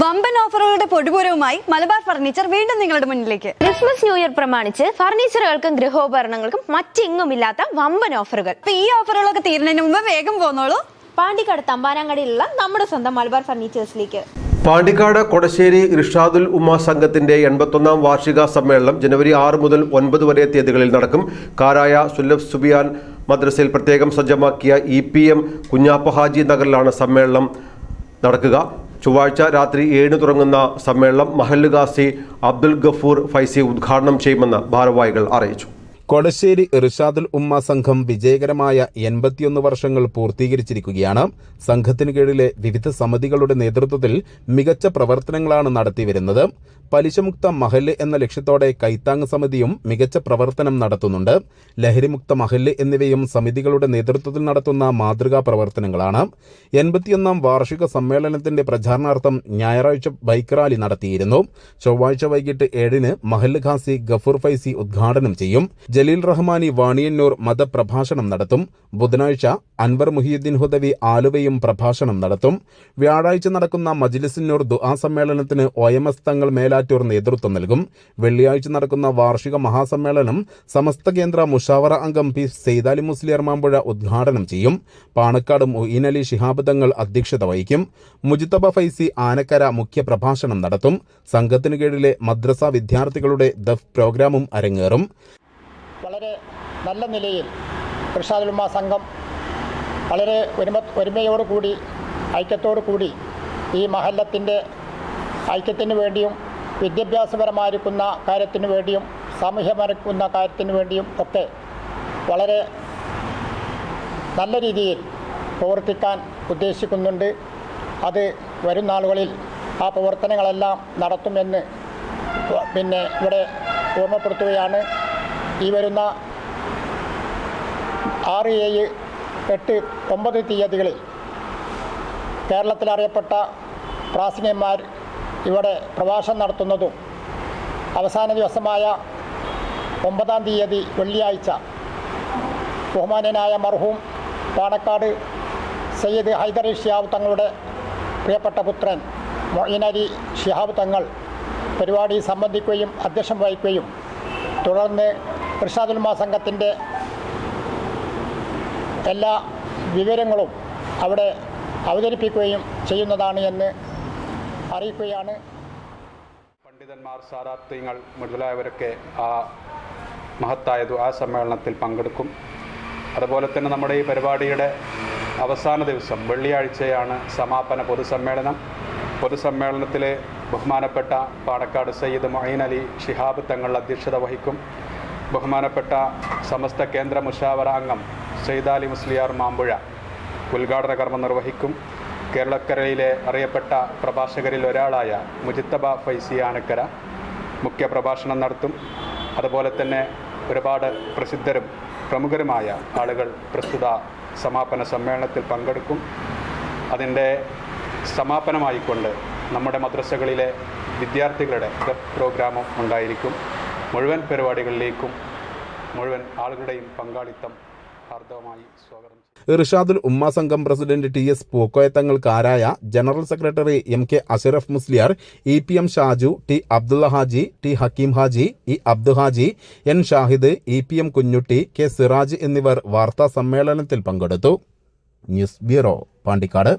വമ്പൻ ഓഫറുകളുടെ പൊടിപൂരവുമായി മലബാർ ഫർണിച്ചർ വീണ്ടും നിങ്ങളുടെ മുന്നിലേക്ക്. ക്രിസ്മസ് ന്യൂ ഇയർ പ്രമാണിച്ച് ഫർണിച്ചറുകൾക്കും ഗൃഹോപകരണങ്ങൾക്കും മറ്റെങ്ങുമില്ലാത്ത വമ്പൻ ഓഫറുകൾ. ഈ ഓഫറുകളൊക്കെ തീരുന്നതിന് മുമ്പ് വേഗം പോന്നോളൂ. പാണ്ടിക്കാട് തമ്പാനാങ്കടിയിലുള്ള നമ്മുടെ സ്വന്തം മലബാർ ഫർണിച്ചേഴ്സിലേക്ക്. പാണ്ടിക്കാട് കൊടശ്ശേരി ഇർഷാദുൽ ഉമ്മ സംഘത്തിന്റെ എൺപത്തൊന്നാം വാർഷിക സമ്മേളനം ജനുവരി ആറ് മുതൽ ഒൻപത് വരെ തീയതികളിൽ നടക്കും. കാരായ സുല്ലഫ് സുബിയാൻ മദ്രസയിൽ പ്രത്യേകം സജ്ജമാക്കിയ E P M Kunhappa Haji നഗറിലാണ് സമ്മേളനം നടക്കുക. ചൊവ്വാഴ്ച രാത്രി ഏഴിന് തുടങ്ങുന്ന സമ്മേളനം മഹല്ല് ഖാസി അബ്ദുൽ ഗഫൂർ ഫൈസി ഉദ്ഘാടനം ചെയ്യുമെന്ന് ഭാരവാഹികൾ അറിയിച്ചു. കൊടശ്ശേരി ഇർഷാദുൽ ഉമ്മ സംഘം വിജയകരമായ എൺപത്തിയൊന്ന് വർഷങ്ങൾ പൂർത്തീകരിച്ചിരിക്കുകയാണ്. സംഘത്തിന് കീഴിലെ വിവിധ സമിതികളുടെ നേതൃത്വത്തിൽ മികച്ച പ്രവർത്തനങ്ങളാണ് നടത്തിവരുന്നത്. പലിശമുക്ത മഹല്ല് എന്ന ലക്ഷ്യത്തോടെ കൈത്താങ് സമിതിയും മികച്ച പ്രവർത്തനം നടത്തുന്നുണ്ട്. ലഹരിമുക്ത മഹല്ല് എന്നിവയും സമിതികളുടെ നേതൃത്വത്തിൽ നടത്തുന്ന മാതൃകാ പ്രവർത്തനങ്ങളാണ്. എൺപത്തിയൊന്നാം വാർഷിക സമ്മേളനത്തിന്റെ പ്രചാരണാർത്ഥം ഞായറാഴ്ച ബൈക്ക് റാലി നടത്തിയിരുന്നു. ചൊവ്വാഴ്ച വൈകിട്ട് ഏഴിന് മഹല്ല് ഖാസി ഗഫൂർ ഫൈസി ഉദ്ഘാടനം ചെയ്യും. ജലീൽ റഹ്മാനി വാണിയന്നൂർ മതപ്രഭാഷണം നടത്തും. ബുധനാഴ്ച അൻവർ മുഹിയുദ്ദീൻ ഹുദവി ആലുവയും പ്രഭാഷണം നടത്തും. വ്യാഴാഴ്ച നടക്കുന്ന മജ്ലിസിന്നൂർ ദുആ സമ്മേളനത്തിന് ഒ എം എസ് തങ്ങൾ മേലാറ്റൂർ നേതൃത്വം നൽകും. വെള്ളിയാഴ്ച നടക്കുന്ന വാർഷിക മഹാസമ്മേളനം സമസ്ത കേന്ദ്ര മുഷാവറ അംഗം പി സെയ്താലി മുസ്ലിയർ മാമ്പുഴ ഉദ്ഘാടനം ചെയ്യും. പാണക്കാട് മൊയ്ൻ അലി ശിഹാബ് തങ്ങൾ അധ്യക്ഷത വഹിക്കും. മുജിത്തബ ഫൈസി ആനക്കര മുഖ്യ പ്രഭാഷണം നടത്തും. സംഘത്തിനു കീഴിലെ മദ്രസ വിദ്യാർത്ഥികളുടെ ദഫ് പ്രോഗ്രാമും അരങ്ങേറും. വളരെ നല്ല നിലയിൽ പ്രസാദുൽമ സംഘം വളരെ ഒരുമ ഒരുമയോടുകൂടി ഐക്യത്തോടു കൂടി ഈ മഹല്ലത്തിന്റെ ഐക്യത്തിന് വേണ്ടിയും വിദ്യാഭ്യാസപരമായിരിക്കുന്ന കാര്യത്തിന് വേണ്ടിയും സാമൂഹ്യമായിരിക്കുന്ന കാര്യത്തിന് വേണ്ടിയും ഒക്കെ വളരെ നല്ല രീതിയിൽ പ്രവർത്തിക്കാൻ ഉദ്ദേശിക്കുന്നുണ്ട്. അത് വരും നാളുകളിൽ ആ പ്രവർത്തനങ്ങളെല്ലാം നടത്തുമെന്ന് പിന്നെ ഇവിടെ ഓർമ്മപ്പെടുത്തുകയാണ്. ഈ വരുന്ന ആറ് ഏഴ് എട്ട് ഒമ്പത് തീയതികളിൽ കേരളത്തിലറിയപ്പെട്ട പ്രാസംഗികന്മാർ ഇവിടെ പ്രഭാഷണം നടത്തുന്നതും അവസാന ദിവസമായ ഒമ്പതാം തീയതി വെള്ളിയാഴ്ച ബഹുമാനനായ മർഹൂം പാണക്കാട് സയ്യിദ് ഹൈദർ ഷിഹാബ് തങ്ങളുടെ പ്രിയപ്പെട്ട പുത്രൻ മൊയ്നലി ഷിഹാബ് തങ്ങൾ പരിപാടി സംബന്ധിക്കുകയും അധ്യക്ഷം വഹിക്കുകയും തുടർന്ന് പ്രസാദുൽമ സംഘത്തിന്റെ എല്ലാ വിവരങ്ങളും അവിടെ അവതരിപ്പിക്കുകയും ചെയ്യുന്നതാണ് എന്ന് അറിയിക്കുകയാണ്. പണ്ഡിതന്മാർ സാരാർത്ഥ്യങ്ങൾ മുതലായവരൊക്കെ ആ മഹത്തായ ആ സമ്മേളനത്തിൽ പങ്കെടുക്കും. അതുപോലെ തന്നെ നമ്മുടെ ഈ പരിപാടിയുടെ അവസാന ദിവസം വെള്ളിയാഴ്ചയാണ് സമാപന പൊതുസമ്മേളനം. പൊതുസമ്മേളനത്തിലെ ബഹുമാനപ്പെട്ട പാണക്കാട് സയ്യിദ് മൊയിൻ അലി ഷിഹാബ് തങ്ങൾ അധ്യക്ഷത വഹിക്കും. ബഹുമാനപ്പെട്ട സമസ്ത കേന്ദ്ര മുഷാവറ അംഗം സെയ്ദാലി മുസ്ലിയാർ മാമ്പുഴ ഉദ്ഘാടന കർമ്മം നിർവഹിക്കും. കേരളക്കരയിലെ അറിയപ്പെട്ട പ്രഭാഷകരിൽ ഒരാളായ മുജിത്തബ ഫൈസി ആനക്കര മുഖ്യ പ്രഭാഷണം നടത്തും. അതുപോലെ തന്നെ ഒരുപാട് പ്രസിദ്ധരും പ്രമുഖരുമായ ആളുകൾ പ്രസ്തുത സമാപന സമ്മേളനത്തിൽ പങ്കെടുക്കും. അതിന്റെ സമാപനമായിക്കൊണ്ട് നമ്മുടെ മദ്രസകളിലെ വിദ്യാർത്ഥികളുടെ പ്രോഗ്രാമും ഉണ്ടായിരിക്കും. മുഴുവൻ പരിപാടികളിലേക്കും മുഴുവൻ ആളുകളുടെയും പങ്കാളിത്തം സ്വാഗതം ഇർഷാദുൽ ഉമ്മ സംഘം president T S പൂക്കോയത്തങ്ങൾക്കാരായ general secretary M K Ashraf Musliyar E P M Shaju T Abdulla Haji T Hakeem Haji E Abdu Haji N Shahid E P M Kunhutty K Siraj എന്നിവർ വാർത്താ സമ്മേളനത്തിൽ പങ്കെടുത്തു. News bureau Pandikkad.